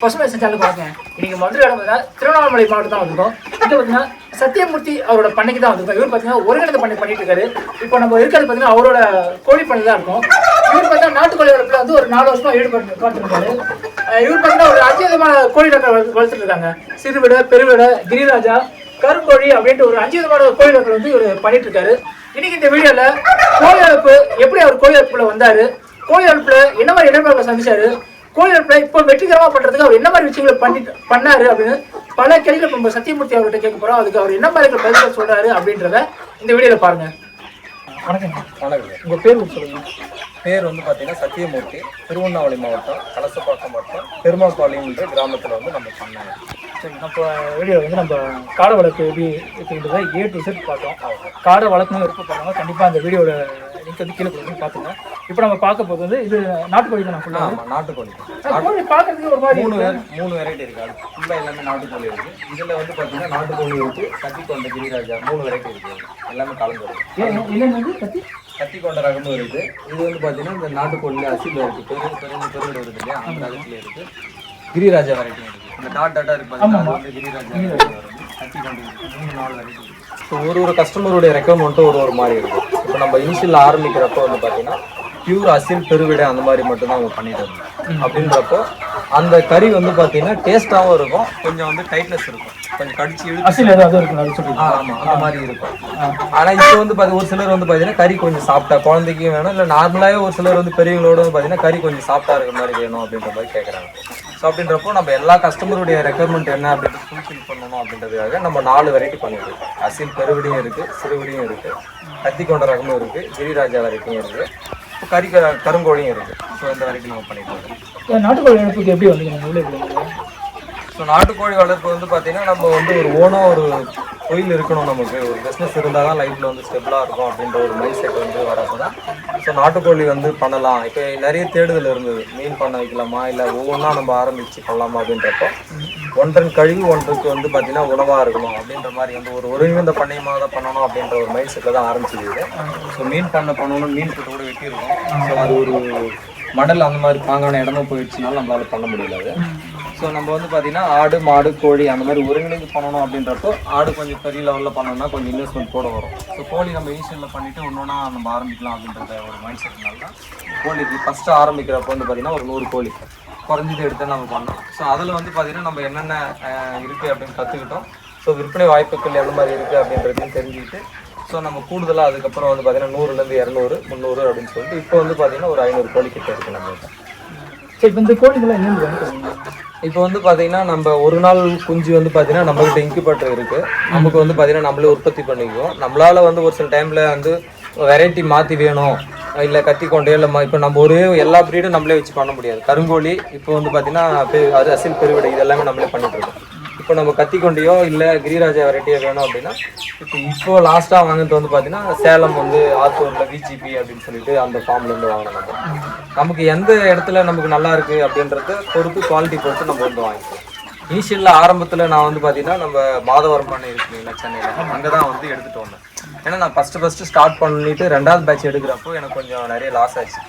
பசுமை செஞ்சாலும் பாருங்க இன்னைக்கு மதுரை இடம் திருவண்ணாமலை மாவட்டம் தான் வந்திருக்கோம். இது பார்த்தீங்கன்னா சத்தியமூர்த்தி அவரோட பண்ணைக்கு தான் வந்திருக்கோம். இவர் பார்த்தீங்கன்னா ஒருங்கிணைந்த பண்ணை பண்ணிட்டு இருக்காரு. இப்போ நம்ம இருக்கிறது பார்த்தீங்கன்னா அவரோட கோழி பண்ணை தான் இருக்கும். இவர் பார்த்தீங்கன்னா நாட்டுக்கோழி வளர்ப்பில் வந்து ஒரு நாலு வருஷமா ஈடுபட்டு காட்டிருக்காரு இவர் பார்த்தீங்கன்னா ஒரு அஞ்சு விதமான கோழி ரகம் வளர்த்து- வளர்த்துட்டு இருக்காங்க. சிறுவிட பெருவிட கிரிராஜா கருங்கோழி அப்படின்ட்டு ஒரு அஞ்சு விதமான கோழி ரகங்கள் வந்து இவர் பண்ணிட்டு இருக்காரு. இன்னைக்கு இந்த வீடியோல கோழி வளர்ப்பு எப்படி அவர் கோழி வளர்ப்புல வந்தாரு? கோழி வளர்ப்புல என்ன மாதிரி இடர்பாடுகளை சந்திச்சாரு? வளர்ப்புல இப்போ வெற்றிகரமா பண்றதுக்கு அவர் என்ன மாதிரி விஷயங்களை பண்ணிட்டு பண்ணாரு அப்படின்னு பல கேள்விகள் நம்ம சத்தியமூர்த்தி அவர்கிட்ட கேட்க போறோம். அதுக்கு அவர் என்ன மாதிரி பதில் சொல்றாரு அப்படின்றத இந்த வீடியோல பாருங்க. வணக்கம் வணக்கம் உங்க பேர் கொஞ்சம் சொல்லுங்க. பேர் வந்து பார்த்தீங்கன்னா சத்தியமூர்த்தி திருவண்ணாமலை மாவட்டம் கலசப்பாக்கம் வட்டம் பெருமாப்பாளையம்ன்ற கிராமத்தில் வந்து நம்ம பண்ணாங்க சரி நம்ம வீடியோ வந்து நம்ம காடை வளர்ப்பு எப்படி இருக்குன்றத ஏ டு செட் பார்த்தோம். காடை வளர்க்கணும் விருப்பப்படுறவங்க கண்டிப்பாக அந்த வீடியோட வந்து கீழே கொடுத்து பார்த்துங்க இப்போ நம்ம பார்க்க போகிறது வந்து இது நாட்டுக்கோழி தான் நான் ஃபுல்லாக நாட்டுக்கோழி. கோழி பார்க்கறதுக்கு ஒரு மாதிரி மூணு மூணு வெரைட்டி இருக்கு. அது ஃபுல்லாக எல்லாமே நாட்டுக்கோழி இருக்கு. இதில் வந்து பார்த்தீங்கன்னா நாட்டுக்கோழி இருக்கு கத்திக்கொண்ட கிரிராஜா மூணு வெரைட்டி இருக்கு. எல்லாமே கலந்து வரும் ஏன் என்னென்னது கத்தி? கத்திக்கொண்ட ரகமும் இருக்கு. இது வந்து பார்த்தீங்கன்னா இந்த நாட்டுக்கோழியில் அசில் இருக்கு. பெரு பெரு பெருவிட இருக்கு இல்லையா? அந்த ரகத்துல இருக்கு. கிரிராஜா வெரைட்டி இருக்கு. இந்த டாட் டாட்டா இருக்கு பாத்தீங்களா, அது வந்து கிரிராஜா வரும். கத்திக்கொண்ட இருக்கு. மூணு நாலு வெரைட்டி ஒரு ஒரு கஸ்டமருடைய ரெக்குவயர்மெண்ட்டும் ஒரு ஒரு மாதிரி இருக்கும். இப்போ நம்ம இனிஷியல் ஆரம்பிக்கிறப்போ வந்து பார்த்தீங்கன்னா பியூர் அசில் பெருவிடை அந்த மாதிரி மட்டும் தான் அவங்க பண்ணிட்டு இருந்தோம் அப்படின்றப்போ அந்த கறி வந்து பார்த்தீங்கன்னா டேஸ்ட்டாகவும் இருக்கும் கொஞ்சம் வந்து டைட்னஸ் இருக்கும். கொஞ்சம் கடிச்சு அசில் ஏதாவது ஆமா அந்த மாதிரி இருக்கும். ஆனா இப்போ வந்து பாத்தி ஒரு சிலர் வந்து பாத்தீங்கன்னா கறி கொஞ்சம் சாப்பிட்டா குழந்தைக்கும் வேணும் இல்ல நார்மலாவே ஒரு சிலர் வந்து பெரியவங்களோட வந்து பாத்தீங்கன்னா கறி கொஞ்சம் சாப்பிட்டா இருக்கிற மாதிரி வேணும் அப்படின்ற மாதிரி கேக்குறாங்க. ஸோ அப்படின்றப்போ நம்ம எல்லா கஸ்டமருடைய ரெக்குயர்மெண்ட் என்ன அப்படின்னு ஃபுல்ஃபில் பண்ணணும் அப்படின்றதுக்காக நம்ம நாலு வெரைட்டி பண்ணியிருக்கோம். அசில் பெருவடியும் இருக்குது சிறுவடியும் இருக்குது கத்தி கொண்ட ரகமும் இருக்குது கிரிராஜா வெரைட்டியும் இருக்குது இப்போ கறி கருங்கோழியும் இருக்குது ஸோ இந்த வெரைட்டி நம்ம பண்ணிட்டு இருக்கோம். நாட்டுக்கோழி எப்படி வந்து ஸோ நாட்டுக்கோழி வளர்ப்பு வந்து பார்த்தீங்கன்னா நம்ம வந்து ஒரு ஓனாக ஒரு தொழில் இருக்கணும் நமக்கு. ஒரு பிஸ்னஸ் இருந்தால் தான் லைஃப்பில் வந்து ஸ்டெபிளாக இருக்கும் அப்படின்ற ஒரு மைண்ட் செட் வந்து வரப்போ தான் ஸோ நாட்டுக்கோழி வந்து பண்ணலாம். இப்போ நிறைய தேடுதல் இருந்தது. மீன் பண்ண வைக்கலாமா? இல்லை ஒவ்வொன்றா நம்ம ஆரம்பித்து பண்ணலாமா அப்படின்றப்போ ஒன்றன் கழிவு ஒன்றுக்கு வந்து பார்த்தீங்கன்னா உணவாக இருக்கணும் அப்படின்ற மாதிரி வந்து ஒரு ஒருங்கிணைந்த பண்ணையமாக தான் பண்ணணும் அப்படின்ற ஒரு மைண்ட் செட்டில் தான் ஆரம்பிச்சிருக்கு ஸோ மீன் பண்ண பண்ணணும் மீன் கூட்ட கூட வெட்டியிருக்கோம். ஸோ அது ஒரு மடல் அந்த மாதிரி பாங்கான இடமா போயிடுச்சுனாலும் நம்மளால பண்ண முடியல அது. ஸோ நம்ம வந்து பார்த்தீங்கன்னா ஆடு மாடு கோழி அந்த மாதிரி ஒருங்கிணைந்து பண்ணணும் அப்படின்றப்போ ஆடு கொஞ்சம் பெரிய லெவலில் பண்ணோம்னா கொஞ்சம் இன்வெஸ்ட்மெண்ட் கூட வரும். ஸோ கோழி நம்ம ஈஸியில் பண்ணிவிட்டு ஒன்று நம்ம ஆரம்பிக்கலாம் அப்படின்றத ஒரு மைண்ட் செட்னால தான் கோழிக்கு ஃபஸ்ட்டு ஆரம்பிக்கிறப்போ வந்து பார்த்தீங்கன்னா ஒரு நூறு கோழி குறைஞ்சது எடுத்து நம்ம பண்ணோம் ஸோ அதில் வந்து பார்த்தீங்கன்னா நம்ம என்னென்ன இருக்குது அப்படின்னு கற்றுக்கிட்டோம் ஸோ விற்பனை வாய்ப்புகள் எந்த மாதிரி இருக்குது அப்படின்றதையும் தெரிஞ்சுக்கிட்டு ஸோ நம்ம கூடுதலாக அதுக்கப்புறம் வந்து பார்த்தீங்கன்னா நூறுலேருந்து இரநூறு முந்நூறு அப்படின்னு சொல்லிட்டு இப்போ வந்து பார்த்தீங்கன்னா ஒரு ஐநூறு கோழி கிட்ட இருக்குது நம்மகிட்ட. சரி இப்போ இந்த கோழிகளை எங்கேருந்து இப்போ வந்து பார்த்தீங்கன்னா நம்ம ஒரு நாள் குஞ்சு வந்து பார்த்தீங்கன்னா நம்மகிட்ட இன்குபேட்டர் இருக்குது நமக்கு வந்து பார்த்தீங்கன்னா நம்மளே உற்பத்தி பண்ணிக்குவோம். நம்மளால் வந்து ஒரு சில டைமில் வந்து வெரைட்டி மாற்றி வேணும். இல்லை கத்தி கொண்டே இல்லை இப்போ நம்ம ஒரே எல்லா ப்ரீடும் நம்மளே வச்சு பண்ண முடியாது. கருங்கோழி இப்போ வந்து பார்த்தீங்கன்னா அது அசில் பெருவிடை இது எல்லாமே நம்மளே பண்ணிட்டு இருக்கோம். இப்போ நம்ம கத்தி இல்லை கிரிராஜா வெரைட்டியோ வேணும் அப்படின்னா இப்போ இப்போ லாஸ்ட்டாக வாங்கினது வந்து பார்த்தீங்கன்னா சேலம் வந்து ஆத்தூரில் விஜிபி அப்படின்னு சொல்லிட்டு அந்த ஃபார்ம்லேருந்து வாங்கினோம் நமக்கு எந்த இடத்துல நமக்கு நல்லா இருக்கு அப்படின்றத பொறுத்து குவாலிட்டி பொறுத்து நம்ம வந்து வாங்கிக்கலாம். இனிஷியலில் ஆரம்பத்தில் நான் வந்து பார்த்தீங்கன்னா நம்ம மாதவரம் பண்ணி இருக்கு சென்னையில். அங்கே தான் வந்து எடுத்துகிட்டு வந்தேன். ஏன்னா நான் ஃபஸ்ட்டு ஃபஸ்ட்டு ஸ்டார்ட் பண்ணிட்டு ரெண்டாவது பேட்ச் எடுக்கிறப்போ எனக்கு கொஞ்சம் நிறைய லாஸ் ஆச்சு.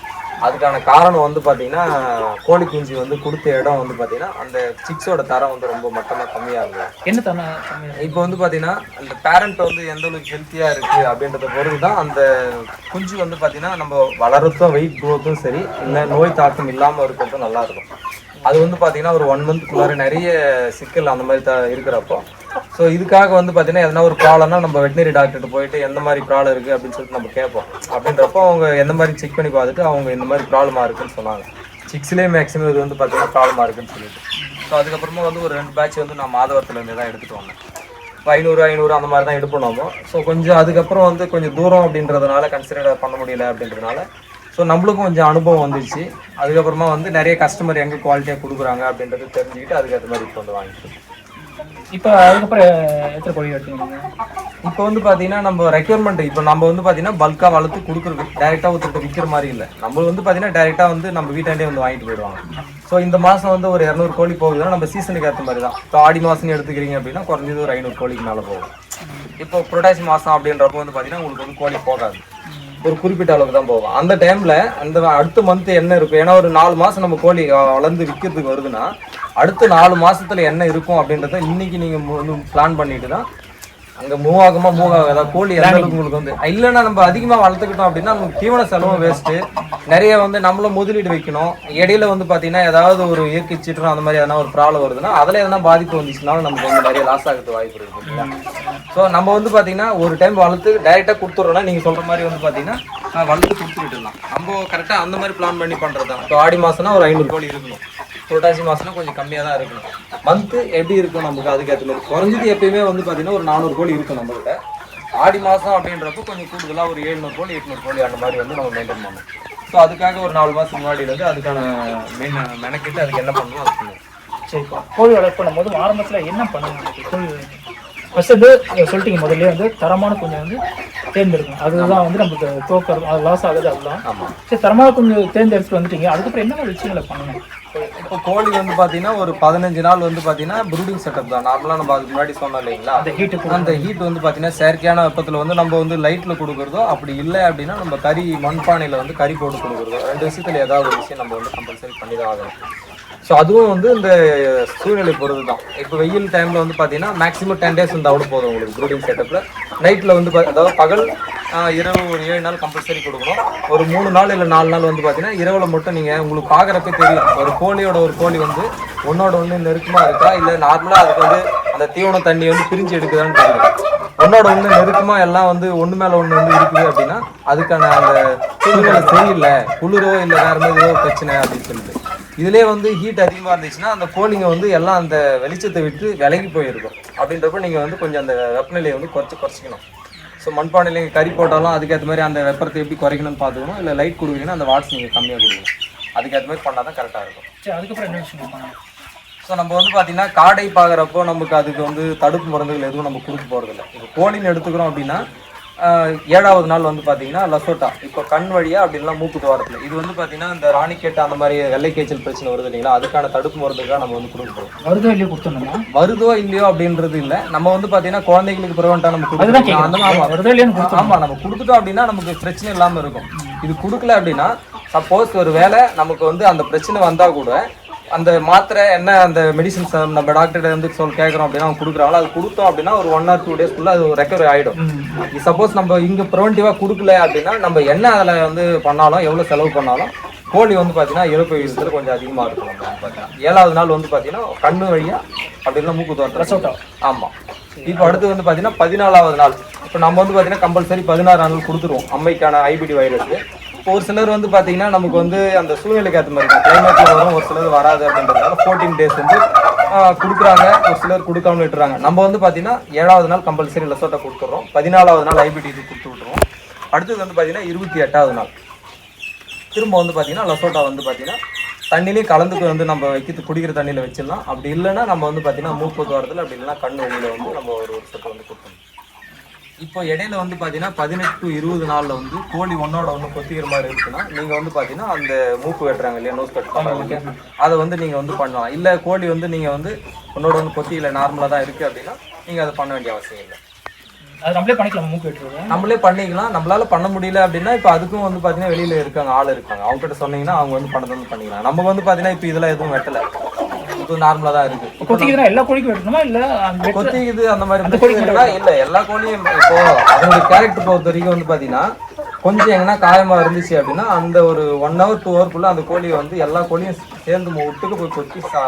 அதுக்கான காரணம் வந்து பார்த்தீங்கன்னா கோழி குஞ்சு வந்து கொடுத்த இடம் வந்து பார்த்தீங்கன்னா அந்த சிக்ஸோட தரம் வந்து ரொம்ப மட்டமாக கம்மியாக இருந்தது. என்ன கம்மியாக இப்போ வந்து பார்த்தீங்கன்னா அந்த பேரண்ட் வந்து எந்த அளவுக்கு ஹெல்த்தியாக இருக்குது அப்படின்றத பொறுத்து தான் அந்த குஞ்சு வந்து பார்த்தீங்கன்னா நம்ம வளர்றதும் வெயிட் க்ரோத்தும் சரி இல்லை நோய் தாக்கம் இல்லாமல் இருக்கிறதும் நல்லா இருக்கும். அது வந்து பார்த்தீங்கன்னா ஒரு ஒன் மந்த்க்குள்ளார நிறைய சிக்கல் அந்த மாதிரி த இருக்கிறப்போ ஸோ இதுக்காக வந்து பார்த்தீங்கன்னா எதனா ஒரு ப்ராப்ளம்னா நம்ம வெட்டினரி டாக்டர்கிட்ட போயிட்டு எந்த மாதிரி ப்ராப்ளம் இருக்குது அப்படின்னு சொல்லிட்டு நம்ம கேட்போம். அப்படின்றப்போ அவங்க எந்த மாதிரி செக் பண்ணி பார்த்துட்டு அவங்க இந்த மாதிரி ப்ராப்ளமாக இருக்குன்னு சொன்னாங்க. சிக்ஸ்லேயே மேக்ஸிமம் இது வந்து பார்த்தீங்கன்னா ப்ராப்ளமாக இருக்குன்னு சொல்லிட்டு. ஸோ அதுக்கப்புறமா வந்து ஒரு ரெண்டு பேட்ச் வந்து நான் மாதவரத்துலேருந்து தான் எடுத்துகிட்டு வந்தேன். இப்போ ஐநூறு ஐநூறு அந்த மாதிரி தான் எடுப்போம் நம்ம ஸோ கொஞ்சம் அதுக்கப்புறம் வந்து கொஞ்சம் தூரம் அப்படின்றதுனால கன்சிடர் பண்ண முடியல அப்படின்றதுனால ஸோ நம்மளுக்கும் கொஞ்சம் அனுபவம் வந்துச்சு. அதுக்கப்புறமா வந்து நிறைய கஸ்டமர் எங்கே குவாலிட்டியாக கொடுக்குறாங்க அப்படின்றது தெரிஞ்சுக்கிட்டு அதுக்கேற்ற மாதிரி இப்போ வந்து வாங்கிட்டு இப்போ அதுக்கப்புறம் எத்தனை கோழி எடுத்தீங்க இப்போ வந்து பார்த்தீங்கன்னா நம்ம ரெக்யர்மெண்ட் இப்போ நம்ம வந்து பார்த்தீங்கன்னா பல்காக வளர்த்து கொடுக்குறது டேரெக்டாக ஒருத்தர் விற்கிற மாதிரி இல்லை. நம்ம வந்து பார்த்தீங்கன்னா டேரெக்டாக வந்து நம்ம வீட்டாண்டே வந்து வாங்கிட்டு போயிடுவாங்க. ஸோ இந்த மாதம் வந்து ஒரு இரநூறு கோழி போகுதுன்னா நம்ம சீசனுக்கு ஏற்ற மாதிரி தான். இப்போ ஆடி மாதம் எடுத்துக்கிறீங்க அப்படின்னா குறைஞ்சது ஒரு ஐநூறு கோழிக்கு மேலே போகும். இப்போ புரட்டாசி மாதம் அப்படின்றப்போ வந்து பார்த்தீங்கன்னா உங்களுக்கு வந்து கோழி போகாது. ஒரு குறிப்பிட்ட அளவுக்கு தான் போகும். அந்த டைமில் அந்த அடுத்த மந்த் என்ன இருக்கும்? ஏன்னா ஒரு நாலு மாதம் நம்ம கோழி வளர்ந்து விற்கிறதுக்கு வருதுன்னா அடுத்த நாலு மாசத்துல என்ன இருக்கும் அப்படின்றத இன்னைக்கு நீங்க மு- வந்து பிளான் பண்ணிட்டு தான் அங்க மூவ் ஆகுமா மூவ் ஆகாதா கோழி எந்த அளவுக்கு உங்களுக்கு வந்து இல்லைன்னா நம்ம அதிகமா வளர்த்துக்கிட்டோம் அப்படின்னா நமக்கு தீவன செலவும் வேஸ்ட்டு நிறைய வந்து நம்மளும் முதலீடு வைக்கணும். இடையில வந்து பாத்தீங்கன்னா ஏதாவது ஒரு இயற்கை சீற்றம் அந்த மாதிரி எதனா ஒரு ப்ராப்ளம் வருதுன்னா அதுல எதனா பாதிப்பு வந்துச்சுனாலும் நமக்கு வந்து நிறைய லாஸ் ஆகிறது வாய்ப்பு இருக்கு இல்லையா ஸோ நம்ம வந்து பாத்தீங்கன்னா ஒரு டைம் வளர்த்து டைரெக்டாக கொடுத்துட்றோம்னா நீங்க சொல்ற மாதிரி வந்து பாத்தீங்கன்னா நான் கொடுத்து விட்டுடலாம் நம்ம கரெக்டாக அந்த மாதிரி பிளான் பண்ணி பண்ணுறது தான் இப்போ ஆடி மாதம்னா ஒரு ஐநூறு கோழி இருக்கணும். புரட்டாசி மாசம்னா கொஞ்சம் கம்மியாக தான் இருக்கணும். மந்த்து எப்படி இருக்கும் நமக்கு? அதுக்கேற்ற மாதிரி. குறைஞ்சது எப்பயுமே வந்து பார்த்தீங்கன்னா ஒரு நானூறு கோழி இருக்கும் நம்மள்கிட்ட ஆடி மாதம் அப்படின்றப்போ கொஞ்சம் கூடுதலாக ஒரு ஏழ்நூறு கோழி எட்நூறு கோழி அந்த மாதிரி வந்து நம்ம மெயின்டைன் பண்ணணும். ஸோ அதுக்காக ஒரு நாலு மாதம் முன்னாடியிலேருந்து அதுக்கான மெயின் மெனக்கிட்டு அதுக்கு என்ன பண்ணணும் அது பண்ணுவோம் சரி கோழி வளர்ப்பு பண்ணும்போது ஆரம்பத்தில் என்ன பண்ணணும் கோழி ஃபர்ஸ்ட் வந்து நீங்க சொல்லிட்டீங்க முதல்ல வந்து தரமான குஞ்சை வந்து தேர்ந்தெடுக்கணும். அதுதான் வந்து நமக்கு தோக்கிறது அது லாஸ் ஆகுது அதுதான். சரி தரமான குஞ்சு தேர்ந்தெடுத்துட்டு வந்துட்டீங்க. அதுக்கப்புறம் என்ன விஷயங்களை பண்ணணும்? இப்போ கோழி வந்து பார்த்தீங்கன்னா ஒரு பதினஞ்சு நாள் வந்து பார்த்தீங்கன்னா ப்ரூடிங் செட்டப் தான். நார்மலாக நம்ம அதுக்கு முன்னாடி சொன்னோம் இல்லைங்களா? அந்த ஹீட்டுக்கு அந்த ஹீட் வந்து பார்த்தீங்கன்னா செயற்கையான வெப்பத்தில் வந்து நம்ம வந்து லைட்டில் கொடுக்குறதோ அப்படி இல்லை அப்படின்னா நம்ம கறி மண்பானையில் வந்து கறி போட்டு கொடுக்குறதோ ரெண்டு விஷயத்தில் ஏதாவது ஒரு விஷயம் நம்ம வந்து கம்பல்சரி பண்ணி தான் ஆகணும். ஸோ அதுவும் வந்து இந்த சூழ்நிலை பொறுத்து தான் இப்போ வெயில் டைமில் வந்து பார்த்தீங்கன்னா மேக்ஸிமம் டென் டேஸ் இருந்தால் கூட போதும் உங்களுக்கு ப்ரூடிங் செட்டப்பில் நைட்டில் வந்து பா- அதாவது பகல் இரவு ஒரு ஏழு நாள் கம்பல்சரி கொடுக்கணும். ஒரு மூணு நாள் இல்லை நாலு நாள் வந்து பார்த்தீங்கன்னா இரவில் மட்டும் நீங்கள் உங்களுக்கு பார்க்குறப்ப தெரியும். ஒரு கோழியோட ஒரு கோழி வந்து ஒன்னோட ஒன்று நெருக்கமாக இருக்கா? இல்லை நார்மலாக அதுக்கு வந்து அந்த தீவன தண்ணி வந்து பிரிஞ்சு எடுக்குதான்னு தெரியும் ஒன்னோட ஒன்று நெருக்கமாக எல்லாம் வந்து ஒன்று மேலே ஒன்று வந்து இருக்குது அப்படின்னா அதுக்கான அந்த சூழ்நிலை சரியில்லை குளிரோ இல்லை வேறு மாதிரி ஏதோ பிரச்சனை அப்படின்னு சொல்லிட்டு. இதுலேயே வந்து ஹீட் அதிகமாக இருந்துச்சுன்னா அந்த கோழிங்க வந்து எல்லாம் அந்த வெளிச்சத்தை விட்டு விலகி போயிருக்கும். அப்படின்றப்ப நீங்கள் வந்து கொஞ்சம் அந்த வெப்பநிலையை வந்து குறைச்சி குறைச்சிக்கணும். ஸோ மண்பானையில் நீங்கள் கறி போட்டாலும் அதுக்கேற்ற மாதிரி அந்த வெப்பத்தை எப்படி குறைக்கணும்னு பார்த்துக்கணும். இல்லை லைட் கொடுக்குறீங்கன்னா அந்த வாட்ஸ் நீங்கள் கம்மியாக கொடுக்கணும். அதுக்கேற்ற மாதிரி பண்ணால் தான் கரெக்டாக இருக்கும். சரி அதுக்கப்புறம் என்ன ஸோ நம்ம வந்து பார்த்தீங்கன்னா காடை பார்க்குறப்போ நமக்கு அதுக்கு வந்து தடுப்பு மருந்துகள் எதுவும் நம்ம கொடுக்க போகிறதில்ல இப்போ கோழின்னு எடுத்துக்கிறோம் அப்படின்னா ஏழாவது நாள் வந்து பார்த்தீங்கன்னா லசோட்டா. இப்போ கண் வழியா அப்படின்லாம் மூக்கு துவாரத்தில் இது வந்து பார்த்தீங்கன்னா இந்த ராணிக்கேட்டை அந்த மாதிரி வெள்ளை காய்ச்சல் பிரச்சனை வருது இல்லைங்களா? அதுக்கான தடுப்பு மருந்துக்காக நம்ம வந்து கொடுக்க போகிறோம் வருதோ இல்லையோ கொடுத்துடணுமா? வருதோ இல்லையோ அப்படின்றது இல்லை. நம்ம வந்து பார்த்தீங்கன்னா குழந்தைங்களுக்கு ப்ரிவெண்ட்டாக நம்ம அதுதான் கொடுக்கலாம் அந்த ஆமாம் வருதோ நம்ம கொடுத்துட்டோம் அப்படின்னா நமக்கு பிரச்சனை இல்லாம இருக்கும். இது கொடுக்கல அப்படின்னா சப்போஸ் ஒரு வேளை நமக்கு வந்து அந்த பிரச்சனை வந்தா கூட அந்த மாத்திரை என்ன அந்த மெடிசின்ஸ் நம்ம டாக்டர் வந்து சொல் கேட்குறோம் அப்படின்னா அவங்க கொடுக்குறாங்களோ அது கொடுத்தோம் அப்படின்னா ஒரு ஒன் ஆர் டூ டேஸ்க்குள்ள அது ரெக்கவரி ஆயிடும். சப்போஸ் நம்ம இங்க ப்ரிவென்டிவா கொடுக்கல அப்படின்னா நம்ம என்ன அதுல வந்து பண்ணாலும் எவ்வளவு செலவு பண்ணாலும் கோழி வந்து பார்த்தீங்கன்னா இறப்பு விகிதத்தில் கொஞ்சம் அதிகமாக இருக்கும் பார்த்தீங்கன்னா ஏழாவது நாள் வந்து பார்த்தீங்கன்னா கண்ணு வழியா அப்படின்னா மூக்கு தோட்டம் ஆமாம் இப்போ அடுத்து வந்து பார்த்தீங்கன்னா பதினாலாவது நாள். இப்போ நம்ம வந்து பார்த்தீங்கன்னா கம்பல்சரி பதினாறு நாள் கொடுத்துருவோம். அம்மைக்கான ஐபிடி வைரஸ் இப்போ ஒரு சிலர் வந்து பார்த்தீங்கன்னா நமக்கு வந்து அந்த சூழ்நிலைக்கு ஏற்ற மாதிரி கிளைமேட்டில் வரும் ஒரு சிலர் வராது அப்படின்றதுனால ஃபோர்டீன் டேஸ் வந்து கொடுக்குறாங்க. ஒரு சிலர் கொடுக்காம விட்டுறாங்க. நம்ம வந்து பார்த்தீங்கன்னா ஏழாவது நாள் கம்பல்சரி லெசோட்டை கொடுத்துட்றோம். பதினாலாவது நாள் ஐபிடி இது கொடுத்து விட்ருவோம் அடுத்தது வந்து பார்த்தீங்கன்னா இருபத்தி எட்டாவது நாள். திரும்ப வந்து பார்த்தீங்கன்னா லெசோட்டா வந்து பார்த்தீங்கன்னா தண்ணிலையும் கலந்து வந்து நம்ம வைக்கிறது குடிக்கிற தண்ணியில் வச்சிடலாம். அப்படி இல்லைன்னா நம்ம வந்து பார்த்தீங்கன்னா மூக்கு வாரத்தில் அப்படி இல்லைன்னா கண் வெளியில் வந்து நம்ம ஒரு ஒரு சொட்டு வந்து கொடுக்கணும் இப்போ இடையில வந்து பார்த்தீங்கன்னா பதினெட்டு இருபது நாளில் வந்து கோழி ஒன்னோட ஒன்று கொத்திக்கிற மாதிரி இருக்குன்னா நீங்கள் வந்து பார்த்தீங்கன்னா அந்த மூக்கு வெட்டுறாங்க இல்லையா நோஸ் கட் அதை வந்து நீங்கள் வந்து பண்ணலாம். இல்லை கோழி வந்து நீங்கள் வந்து ஒன்னோட ஒன்று கொத்தி இல்லை நார்மலாக தான் இருக்குது அப்படின்னா நீங்கள் அதை பண்ண வேண்டிய அவசியம் இல்லை. அது நம்மளே பண்ணிக்கலாம் மூக்கு வெட்டுருவோம் நம்மளே பண்ணிக்கலாம். நம்மளால பண்ண முடியல அப்படின்னா இப்போ அதுக்கும் வந்து பார்த்தீங்கன்னா வெளியில இருக்காங்க ஆள் இருக்காங்க. அவங்க கிட்ட சொன்னீங்கன்னா அவங்க வந்து பண்ணது வந்து பண்ணிக்கலாம். நமக்கு வந்து பார்த்தீங்கன்னா இப்போ இதெல்லாம் எதுவும் வெட்டல. இப்போ நார்மலாக தான் இருக்கு. கொத்திக்கிறா எல்லா கோழிக்கும் வெட்டணுமா இல்ல கொத்திக்குது அந்த மாதிரி பிரச்சனை? இல்ல எல்லா கோழியும் இப்போ அதோட கேரக்டர் பொறுத்த வரைக்கும் வந்து பாத்தீங்கன்னா கொஞ்சம் எங்கன்னா காயமா இருந்துச்சு அப்படின்னா அந்த ஒரு ஒன் ஹவர் டூ ஹவர்க்குள்ள அந்த கோழியை வந்து எல்லா கோழியும் சேர்ந்து விட்டுக்கு போய் கொத்தி சா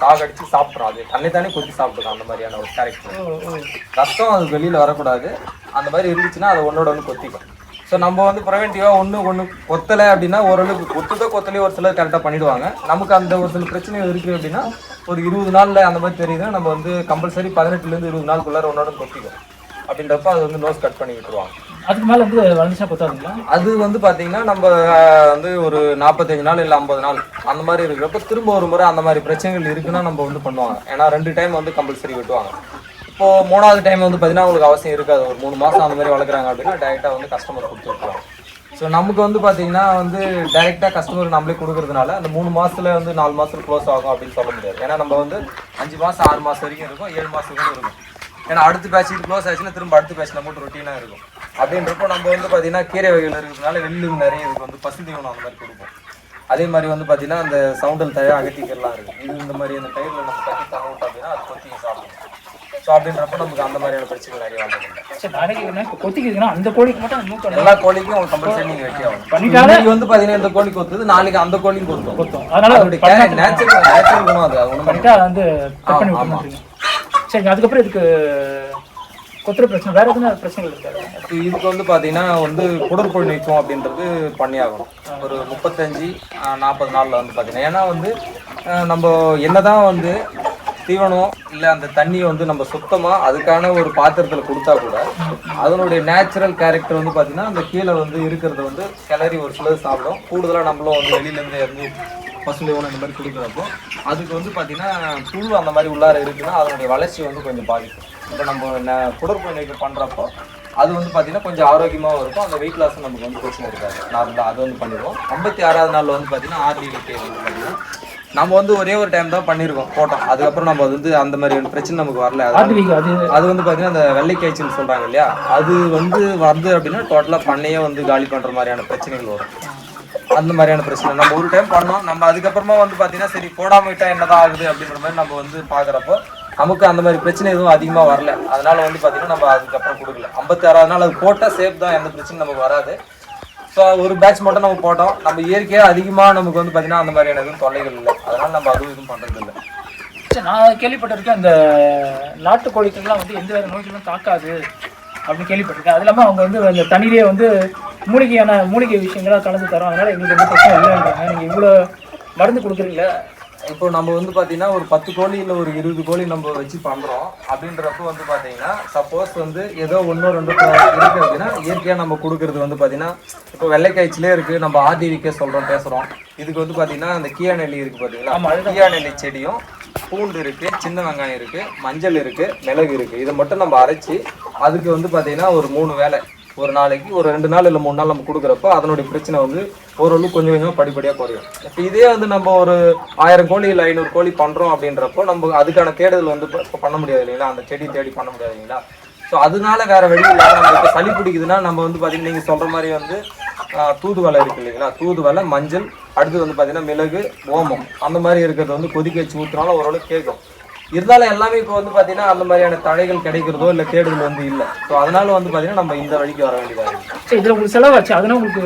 சாகடிச்சு சாப்பிட்றோம் அது தன்னை தானே கொத்தி சாப்பிட்டுரும் அந்த மாதிரியான ஒரு கேரக்டர். ரத்தம் அது வெளியில் வரக்கூடாது. அந்த மாதிரி இருந்துச்சுன்னா அதை ஒன்னோட ஒன்று கொத்திக்கும். ஸோ நம்ம வந்து ப்ரிவென்டிவாக ஒன்று ஒன்று கொத்தலை அப்படின்னா ஓரளவுக்கு கொத்துதோ கொத்தலையோ ஒரு சிலர் கரெக்டாக பண்ணிடுவாங்க. நமக்கு அந்த ஒரு சில பிரச்சனைகள் இருக்குது அப்படின்னா ஒரு இருபது நாளில் அந்த மாதிரி தெரியுதுன்னா நம்ம வந்து கம்பல்சரி பதினெட்டுலேருந்து இருபது நாளுக்குள்ளார ஒன்னோட கொத்திக்கும் அப்படின்றப்ப அது வந்து நோஸ் கட் பண்ணி விட்டுருவாங்க. அதுக்கு மேல வந்து வளர்ந்துச்சா கொத்தாதுங்களா? அது வந்து பார்த்தீங்கன்னா நம்ம வந்து ஒரு நாற்பத்தஞ்சு நாள் இல்லை ஐம்பது நாள் அந்த மாதிரி இருக்கிறப்ப திரும்ப ஒரு முறை அந்த மாதிரி பிரச்சனைகள் இருக்குன்னா நம்ம வந்து பண்ணுவாங்க. ஏன்னா ரெண்டு டைம் வந்து கம்பல்சரி வெட்டுவாங்க. இப்போ மூணாவது டைம் வந்து பார்த்தீங்கன்னா உங்களுக்கு அவசியம் இருக்காது. ஒரு மூணு மாதம் அந்த மாதிரி வளர்க்குறாங்க அப்படின்னா டேரெக்டாக வந்து கஸ்டமர் கொடுத்து ஸோ நமக்கு வந்து பார்த்தீங்கன்னா வந்து டைரெக்டாக கஸ்டமர் நம்மளே கொடுக்கறதுனால அந்த மூணு மாசத்துல வந்து நாலு மாசத்துல க்ளோஸ் ஆகும் அப்படின்னு சொல்ல முடியாது. ஏன்னா நம்ம வந்து அஞ்சு மாதம் ஆறு மாதம் வரைக்கும் இருக்கும். ஏழு மாதம் வரைக்கும் இருக்கும். ஏன்னா அடுத்த பேட்ச் க்ளோஸ் ஆச்சுன்னா திரும்ப அடுத்த பேட்ச் நம்ம ரொட்டீனாக இருக்கும். அப்படின்றப்போ நம்ம வந்து பார்த்தீங்கன்னா கீரை வகைகள் இருக்கிறதுனால வெள்ளு நிறைய இதுக்கு வந்து பசு தீவனம் அந்த மாதிரி கொடுப்போம். அதே மாதிரி வந்து பார்த்தீங்கன்னா அந்த சவுண்டல் தழை அகத்திக்கெல்லாம் இருக்குது இது இந்த மாதிரி அந்த கயிறில் நம்ம கட்டி தங்க விட்டோம் அப்படின்னா அது கொத்தி சாப்பிடும். அப்படின்றப்ப நமக்கு அந்த மாதிரியான பிரச்சனைகள் நிறைய சரி நாளைக்கு என்ன? கொத்திக்குதுன்னா அந்த கோழிக்கு மட்டும் எல்லா கோழிக்கும் கம்பல்சரி நீங்கள் வைக்க ஆகும் வந்து பார்த்தீங்கன்னா இந்த கோழி கொத்துது நாளைக்கு அந்த கோழியும் கொத்தும். கொத்தும். அதனால நேச்சுரல் நேச்சுரல் குணம் அது ஒன்றும் பண்ணிட்டா அதை வந்து கட் பண்ணி ஆ, ஆமா. விட்டுருங்க சரிங்க அதுக்கப்புறம் இதுக்கு கொத்துற பிரச்சனை வேற பிரச்சனைகள் இருக்காது இதுக்கு வந்து பார்த்தீங்கன்னா வந்து குடற்புழு நீக்கம் அப்படின்றது பண்ணியாகணும். ஒரு முப்பத்தஞ்சு நாற்பது நாளில் வந்து பார்த்தீங்கன்னா ஏன்னா வந்து நம்ம என்னதான் வந்து தீவனம் இல்லை அந்த தண்ணியை வந்து நம்ம சுத்தமாக அதுக்கான ஒரு பாத்திரத்தில் கொடுத்தா கூட அதனுடைய நேச்சுரல் கேரக்டர் வந்து பார்த்திங்கன்னா அந்த கீழே வந்து இருக்கிறத வந்து கிளறி ஒரு சிலர் சாப்பிடும். கூடுதலாக நம்மளும் வந்து வெளியிலேருந்து இருந்து உணவு இந்த மாதிரி கொடுக்குறப்போ அதுக்கு வந்து பார்த்தீங்கன்னா புழு அந்த மாதிரி உள்ளார இருக்குன்னா அதனுடைய வளர்ச்சி வந்து கொஞ்சம் பாதிக்கும். இப்போ நம்ம என்ன குடற்புழு பண்ணுறப்போ அது வந்து பார்த்தீங்கன்னா கொஞ்சம் ஆரோக்கியமாகவும் இருக்கும். அந்த வெயிட் லாஸ் நமக்கு வந்து பிரச்சனை இருக்காது. நார்மலாக அது வந்து பண்ணிடுவோம். ஐம்பத்தி ஆறாவது நாளில் வந்து பார்த்தீங்கன்னா ஆர்டிவிகே வந்து பார்த்தீங்கன்னா நம்ம வந்து ஒரே ஒரு டைம் தான் பண்ணியிருக்கோம் போட்டோம். அதுக்கப்புறம் நம்ம வந்து அந்த மாதிரி பிரச்சனை நமக்கு வரல. அது வந்து பார்த்தீங்கன்னா அந்த வெள்ளை காய்ச்சல் சொல்கிறாங்க இல்லையா? அது வந்து வருது அப்படின்னா டோட்டலாக பண்ணையே வந்து காலி பண்ணுற மாதிரியான பிரச்சனைகள் வரும். அந்த மாதிரியான பிரச்சனை. நம்ம ஒரு டைம் பண்ணோம். நம்ம அதுக்கப்புறமா வந்து பார்த்தீங்கன்னா சரி போடாம விட்டா என்னதான் ஆகுது அப்படின்ற மாதிரி நம்ம வந்து பார்க்குறப்போ நமக்கு அந்த மாதிரி பிரச்சனை எதுவும் அதிகமாக வரல. அதனால வந்து பார்த்தீங்கன்னா நம்ம அதுக்கப்புறம் கொடுக்கல. ஐம்பத்தி ஆறாவது நாள் அது போட்டால் சேஃப் தான். எந்த பிரச்சனையும் நமக்கு வராது. ஸோ ஒரு பேட்ச் மட்டும் நம்ம போட்டோம். நம்ம இயற்கையாக அதிகமாக நமக்கு வந்து பார்த்தீங்கன்னா அந்த மாதிரியான எதுவும் தொல்லைகள் இல்லை. அதனால நம்ம அதுவும் எதுவும் பண்ணுறது இல்லை சரி, நான் கேள்விப்பட்டிருக்கேன் அந்த நாட்டுக்கோழிக்கெல்லாம் வந்து எந்த வேறு நோய்களும் தாக்காது அப்படின்னு கேள்விப்பட்டிருக்கேன். அது இல்லாமல் அவங்க வந்து அந்த தண்ணியிலே வந்து மூலிகையான மூலிகை விஷயங்களாக கலந்து தரோம். அதனால எங்களுக்கு எந்த பிரச்சனை இல்லைன்றாங்க. நீங்கள் இவ்வளோ மருந்து கொடுக்குறீங்களே இப்போ நம்ம வந்து பார்த்தீங்கன்னா ஒரு பத்து கோழி இல்லை ஒரு இருபது கோழி நம்ம வச்சு பண்ணுறோம் அப்படின்றப்போ வந்து பார்த்தீங்கன்னா சப்போஸ் வந்து ஏதோ ஒன்றோ ரெண்டோ இருக்குது அப்படின்னா இயற்கையாக நம்ம கொடுக்கறது வந்து பார்த்தீங்கன்னா இப்போ வெள்ளைக்காய்ச்சிலே இருக்குது நம்ம ஆர்டிவிக்கே சொல்கிறோம் பேசுகிறோம் இதுக்கு வந்து பார்த்தீங்கன்னா அந்த கீயா நெல்லி இருக்குது பார்த்தீங்களா கீயா நெல்லி செடியும் பூண்டு இருக்குது சின்ன வெங்காயம் இருக்குது மஞ்சள் இருக்குது மிளகு இருக்குது இதை மட்டும் நம்ம அரைச்சி அதுக்கு வந்து பார்த்தீங்கன்னா ஒரு மூணு வேளை ஒரு நாளைக்கு ஒரு ரெண்டு நாள் இல்லை மூணு நாள் நம்ம கொடுக்குறப்போ அதனுடைய பிரச்சனை வந்து ஓரளவு கொஞ்சம் கொஞ்சமாக படிப்படியாக குறையும். இப்போ இதே வந்து நம்ம ஒரு ஆயிரம் கோழி இல்லை ஐநூறு கோழி பண்ணுறோம் அப்படின்றப்போ நம்ம அதுக்கான தேடுதல் வந்து இப்போ பண்ண முடியாது இல்லைங்களா? அந்த செடி தேடி பண்ண முடியாது இல்லைங்களா? ஸோ அதனால வேற வழி இல்லாம நம்ம இப்போ சளி பிடிக்குதுன்னா நம்ம வந்து பார்த்தீங்கன்னா நீங்கள் சொல்கிற மாதிரி வந்து தூதுவலை தூதுவளை இருக்கு இல்லைங்களா? தூதுவளை மஞ்சள் அடுத்து வந்து பார்த்தீங்கன்னா மிளகு ஓமம். அந்த மாதிரி இருக்கிறத வந்து கொதிக்க வச்சு ஊற்றுனாலும் ஓரளவு கேட்கும். இருந்தாலும் எல்லாமே இப்போ வந்து பார்த்தீங்கன்னா அந்த மாதிரியான தழைகள் கிடைக்கிறதோ இல்லை தேடுதல் வந்து இல்லை. ஸோ அதனால வந்து பார்த்தீங்கன்னா நம்ம இந்த வழிக்கு வர வேண்டியதாக இருக்குது சரி இதில் உங்களுக்கு செலவாச்சு. அதனால உங்களுக்கு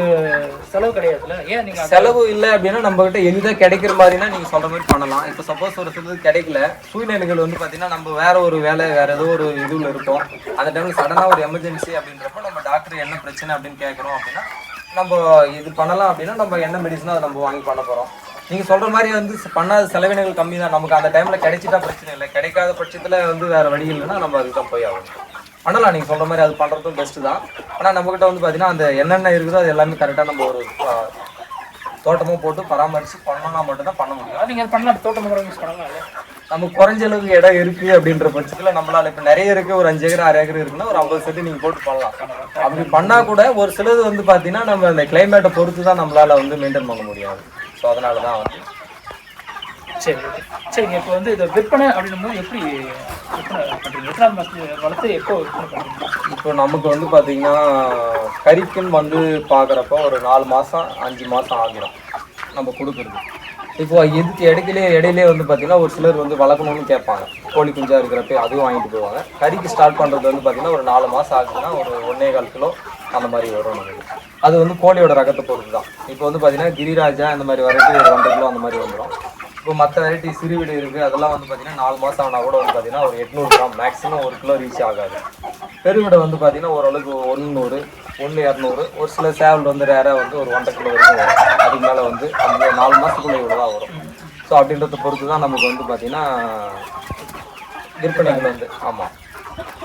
செலவு கிடையாதுல்ல? ஏன் நீங்கள் செலவு இல்லை அப்படின்னா நம்ம கிட்ட எளிதாக கிடைக்கிற மாதிரினா நீங்க சொல்ற மாதிரி பண்ணலாம். இப்போ சப்போஸ் ஒரு சிலது கிடைக்கல. சூழ்நிலைகள் வந்து பார்த்தீங்கன்னா நம்ம வேற ஒரு வேலை வேற ஏதோ ஒரு இதுல இருப்போம் அந்த டைம்ல சடனாக ஒரு எமர்ஜென்சி அப்படின்றப்ப நம்ம டாக்டர் என்ன பிரச்சனை அப்படின்னு கேட்குறோம் அப்படின்னா நம்ம இது பண்ணலாம் அப்படின்னா நம்ம என்ன மெடிசனோ அதை நம்ம வாங்கி பண்ண போறோம். நீங்க சொல்ற மாதிரி வந்து பண்ணாத செலவினங்கள் கம்மி தான் நமக்கு அந்த டைம்ல கிடைச்சிட்டா பிரச்சனை இல்லை. கிடைக்காத பட்சத்துல வந்து வேற வழி இல்லைன்னா நம்ம அதுக்கு தான் போய் ஆகணும். பண்ணலாம் நீங்க சொல்ற மாதிரி அது பண்றதும் பெஸ்ட் தான். ஆனா நம்ம கிட்ட வந்து பாத்தீங்கன்னா அந்த என்னென்ன இருக்குதோ அது எல்லாமே கரெக்டா நம்ம ஒரு தோட்டமும் போட்டு பராமரிச்சு பண்ணோம்னா மட்டும்தான் பண்ண முடியும். நீங்கள் பண்ணலாம் தோட்டம் யூஸ் பண்ணலாம் நமக்கு குறைஞ்ச அளவுக்கு இடம் இருக்கு அப்படின்ற பட்சத்துல நம்மளால இப்ப நிறைய இருக்கு. ஒரு அஞ்சு ஏக்கர் ஆறு ஏக்கர் இருக்குன்னா ஒரு ஐம்பது செட்டு நீங்க போட்டு பண்ணலாம். அப்படி பண்ணா கூட ஒரு சிலது வந்து பாத்தீங்கன்னா நம்ம அந்த கிளைமேட்டை பொறுத்து தான் நம்மளால வந்து மெயின்டைன் பண்ண முடியாது ஸோ அதனால தான் வந்து சரி ஓகே சரிங்க இப்போ வந்து இதை விற்பனை அப்படின்னும் போது எப்படி விற்பனை பண்ணுறீங்க எத்தனாவது மாதத்துல வளர்த்து எப்போ விற்பனை பண்ணுறீங்க இப்போ நமக்கு வந்து பாத்தீங்கன்னா கறிக்குன்னு வந்து பார்க்குறப்ப ஒரு நாலு மாசம் அஞ்சு மாசம் ஆகிரும் நம்ம கொடுக்குறது. இப்போ இதுக்கு இடையிலே இடையிலே வந்து பார்த்தீங்கன்னா ஒரு சிலர் வந்து வளர்க்கணும்னு கேட்பாங்க. கோழி குஞ்சா இருக்கிறப்ப அதுவும் வாங்கிட்டு போவாங்க. கறிக்கு ஸ்டார்ட் பண்ணுறது வந்து பார்த்தீங்கன்னா ஒரு நாலு மாதம் ஆகுதுன்னா ஒரு ஒன்னே கால் கிலோ அந்த மாதிரி வரும் நமக்கு. அது வந்து கோழியோட ரகத்தை பொறுத்து தான் இப்போ வந்து பார்த்தீங்கன்னா கிரிராஜா இந்த மாதிரி வரைக்கும் ஒரு ஒன்றரை கிலோ அந்த மாதிரி வந்துடும் இப்போ மற்ற வெரைட்டி சிறுவீடு இருக்குது அதெல்லாம் வந்து பார்த்தீங்கன்னா நாலு மாதம் ஆனால் கூட வந்து பார்த்தீங்கன்னா ஒரு எட்நூறு கிராம் மேக்ஸிமம் ஒரு கிலோ ரீச் ஆகாது. பெருவிடை வந்து பார்த்தீங்கன்னா ஓரளவுக்கு ஒன்று ஒன்று இரநூறு ஒரு சில சேவல் வந்து ரேராக வந்து ஒரு ஒன்றரை கிலோ வரைக்கும் வரும். அதுக்கு மேலே வந்து அந்த நாலு மாதத்துக்குள்ளே இவ்வளோ தான் வரும். ஸோ அப்படின்றத பொறுத்து தான் நமக்கு வந்து பார்த்தீங்கன்னா விற்பனைகள் வந்து ஆமாம்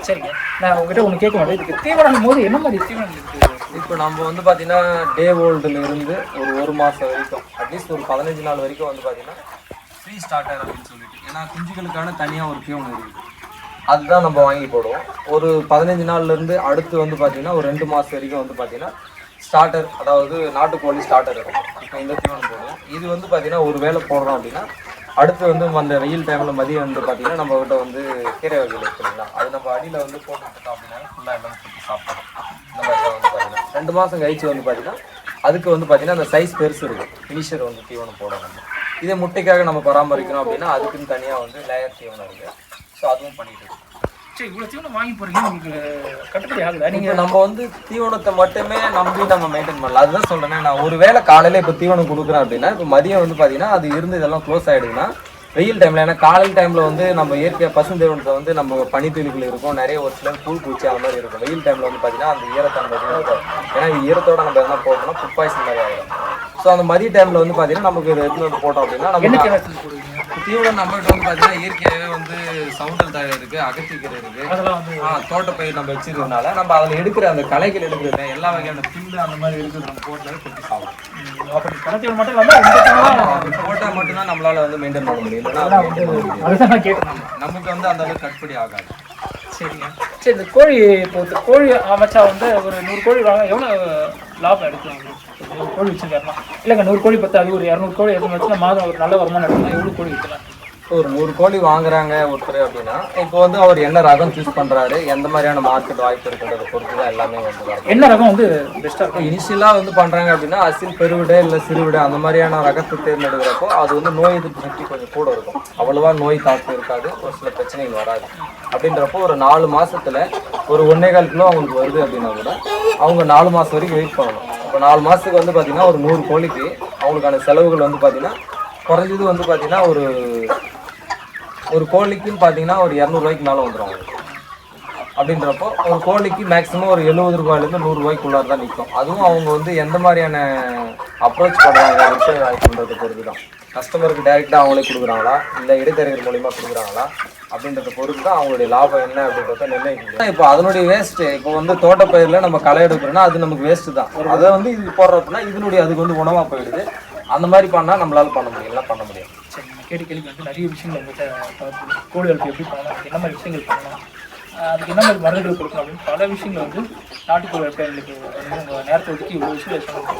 சரிங்க. நான் உங்ககிட்ட ஒன்று கேட்க மாட்டேன். இதுக்கு தீவனம் போது என்ன மாதிரி தீவனம் இருக்குது இப்போ நம்ம வந்து பார்த்தீங்கன்னா டே ஓல்டுல இருந்து ஒரு ஒரு மாதம் வரைக்கும் அட்லீஸ்ட் ஒரு பதினஞ்சு நாள் வரைக்கும் வந்து பார்த்தீங்கன்னா ஃப்ரீ ஸ்டார்டர் அப்படின்னு சொல்லிட்டு. ஏன்னா குஞ்சுகளுக்கான தனியாக ஒரு தீவனம் இருக்குது அதுதான் நம்ம வாங்கி போடுவோம். ஒரு பதினஞ்சு நாள்லேருந்து அடுத்து வந்து பார்த்தீங்கன்னா ஒரு ரெண்டு மாதம் வரைக்கும் வந்து பார்த்தீங்கன்னா ஸ்டார்டர் அதாவது நாட்டுக்கோழி ஸ்டார்டர் இருக்கும். இப்போ இந்த தீவனம் போடுவோம். இது வந்து பார்த்தீங்கன்னா ஒரு வேளை போடுறோம் அப்படின்னா அடுத்து வந்து அந்த வெயில் டைமில் மதியம் வந்து பார்த்தீங்கன்னா நம்ம கிட்ட வந்து கீரை வகையில் இருக்குங்களா அது நம்ம அடியில் வந்து போட்டுக்கிட்டோம் அப்படின்னா ஃபுல்லாக எல்லாம் போட்டு சாப்பிடுறோம் இந்த மாதிரி வந்து பார்த்தீங்கன்னா ரெண்டு மாதம் கழிச்சு வந்து பார்த்தீங்கன்னா அதுக்கு வந்து பார்த்தீங்கன்னா அந்த சைஸ் பெருசு இருக்கும். ஃபினிஷர் வந்து தீவனம் போடணும் இதே முட்டைக்காக நம்ம பராமரிக்கணும் அப்படின்னா அதுக்குன்னு தனியாக வந்து லேயர் தீவனம் இருக்குது ஸோ அதுவும் பண்ணிட்டு சரி இவ்வளோ தீவனம் வாங்கி போறீங்க உங்களுக்கு கட்டுப்படி ஆகுதா நீங்க நீங்க நம்ம வந்து தீவனத்தை மட்டுமே நம்பி நம்ம மெயின்டைன் பண்ணலாம். அதுதான் சொல்றேன் நான் ஒரு வேளை காலையில இப்போ தீவனம் கொடுக்குறேன் அப்படின்னா இப்போ மதியம் வந்து பாத்தீங்கன்னா அது இருந்து இதெல்லாம் க்ளோஸ் ஆயிடுதுன்னா வெயில் டைம்ல ஏன்னா காலையில் டைம்ல வந்து நம்ம இயற்கை பசுந்தீவனத்தை வந்து நம்ம பனித்துளிகள் இருக்கும். நிறைய ஒரு சிலர் பூ பூச்சி அந்த மாதிரி இருக்கும். வெயில் டைம்ல வந்து பாத்தீங்கன்னா அந்த ஈரத்தன்மை இருக்காது ஏன்னா ஈரத்தோட நம்ம எதனா போட்டோம்னா ஃபுட் பாய்சன் மாதிரி ஆயிடும் ஸோ அந்த மதிய டைம்ல வந்து பாத்தீங்கன்னா நமக்கு இது எடுத்துட்டு வந்து போட்டோம் அப்படின்னா நம்ம தீவனம் நம்மகிட்ட வந்து பாத்தீங்கன்னா இயற்கையாகவே வந்து சவுண்டல் தழை இருக்கு அகத்திக்கீரை இருக்கு. அதெல்லாம் வந்து தோட்டப்பயிர் நம்ம வச்சிருக்கனால நம்ம அதில் எடுக்கிற அந்த களைகள் எடுக்கிறது எல்லா வகையான புல்லு அந்த மாதிரி இருக்கிறது நம்ம போட்டாலே கொட்டி சாப்பிடும் ம், அப்ப கிணத்துல மட்டும் இல்லாம இந்த தீவனம் அது போட்டால் மட்டும்தான் நம்மளால வந்து மெயின்டைன் பண்ண முடியும். நமக்கு வந்து அந்த அளவுக்கு கட்டுப்படி ஆகாது. சரிங்க. சரி இந்த கோழி இப்போ கோழி அமைச்சா வந்து ஒரு நூறு கோழி வாங்க எவ்வளோ லாபம் எடுக்கலாம்? கோழி வச்சுருக்காருனா இல்லைங்க நூறு கோழி பத்தாது ஒரு இரநூறு கோழி எதுவும் வச்சுன்னா மாதம் ஒரு நல்ல வருமானம் எடுக்கலாம். எவ்வளோ கோழி விற்கலாம்? ஒரு நூறு கோழி வாங்குறாங்க ஒருத்தர் அப்படின்னா இப்போ வந்து அவர் என்ன ரகம் சூஸ் பண்றாரு? எந்த மாதிரியான மார்க்கெட் வாய்ப்பு இருக்குன்றத பொறுத்து தான் எல்லாமே வந்து என்ன ரகம் வந்து பெஸ்ட்டாக இருக்கும்? இனிஷியலாக வந்து பண்ணுறாங்க அப்படின்னா அசில் பெருவிடை இல்லை சிறுவிடை அந்த மாதிரியான ரகத்தை தேர்ந்தெடுக்கிறப்போ அது வந்து நோய் எதிர்ப்பு சக்தி கொஞ்சம் கூட இருக்கும். அவ்வளோவா நோய் தாக்கம் இருக்காது ஒரு சில பிரச்சனைகள் வராது. அப்படின்றப்போ ஒரு நாலு மாசத்துல ஒரு ஒன்னே கால் கிலோ அவங்களுக்கு வருது அப்படின்னா கூட அவங்க நாலு மாதம் வரைக்கும் வெயிட் பண்ணணும். இப்போ நாலு மாதத்துக்கு வந்து பார்த்தீங்கன்னா ஒரு நூறு கோழிக்கு அவங்களுக்கான செலவுகள் வந்து பார்த்தீங்கன்னா குறைஞ்சது வந்து பார்த்தீங்கன்னா ஒரு ஒரு கோழிக்குன்னு பார்த்தீங்கன்னா ஒரு இரநூறுவாய்க்கு மேலே வந்துடும் அப்படின்றப்போ ஒரு கோழிக்கு மேக்ஸிமம் ஒரு எழுபது ரூபாயிலேருந்து நூறுரூவாய்க்குள்ளார தான் நிற்கும் அதுவும் அவங்க வந்து எந்த மாதிரியான அப்ரோச் பண்ணுறாங்க விற்பனை வாய்ப்புன்றதை பொறுத்து தான் கஸ்டமருக்கு டைரெக்டாக அவங்களே கொடுக்குறாங்களா? இல்லை இடைத்தரகர் மூலிமா கொடுக்குறாங்களா? அப்படின்றத பொறுத்து தான் அவங்களுடைய லாபம் என்ன அப்படின்றத நிர்ணயிக்கணும். இப்போ அதனுடைய வேஸ்ட்டு இப்போ வந்து தோட்டப்பயிரில் நம்ம களை எடுக்கிறோம்னா அது நமக்கு வேஸ்ட்டு தான். அதை வந்து இது போடுறப்பனா இதனுடைய அதுக்கு வந்து உணவாக போயிடுது. அந்த மாதிரி பண்ணால் நம்மளால் பண்ண முடியும். எல்லாம் பண்ண முடியும் கேட்டு கேள்வி வந்து நிறைய விஷயங்கள் உங்கள்கிட்ட தவிர்த்து கோழி வளர்ப்பு எப்படி பண்ணலாம் என்ன மாதிரி விஷயங்கள் பண்ணலாம் அதுக்கு என்ன மாதிரி மருந்துகள் கொடுக்கணும் அப்படின்னு பல விஷயங்கள் வந்து நாட்டுக்கோழி வளர்ப்பு எங்களுக்கு வந்து உங்கள் நேரத்தை ஒதுக்கி இவ்வளோ விஷயங்கள்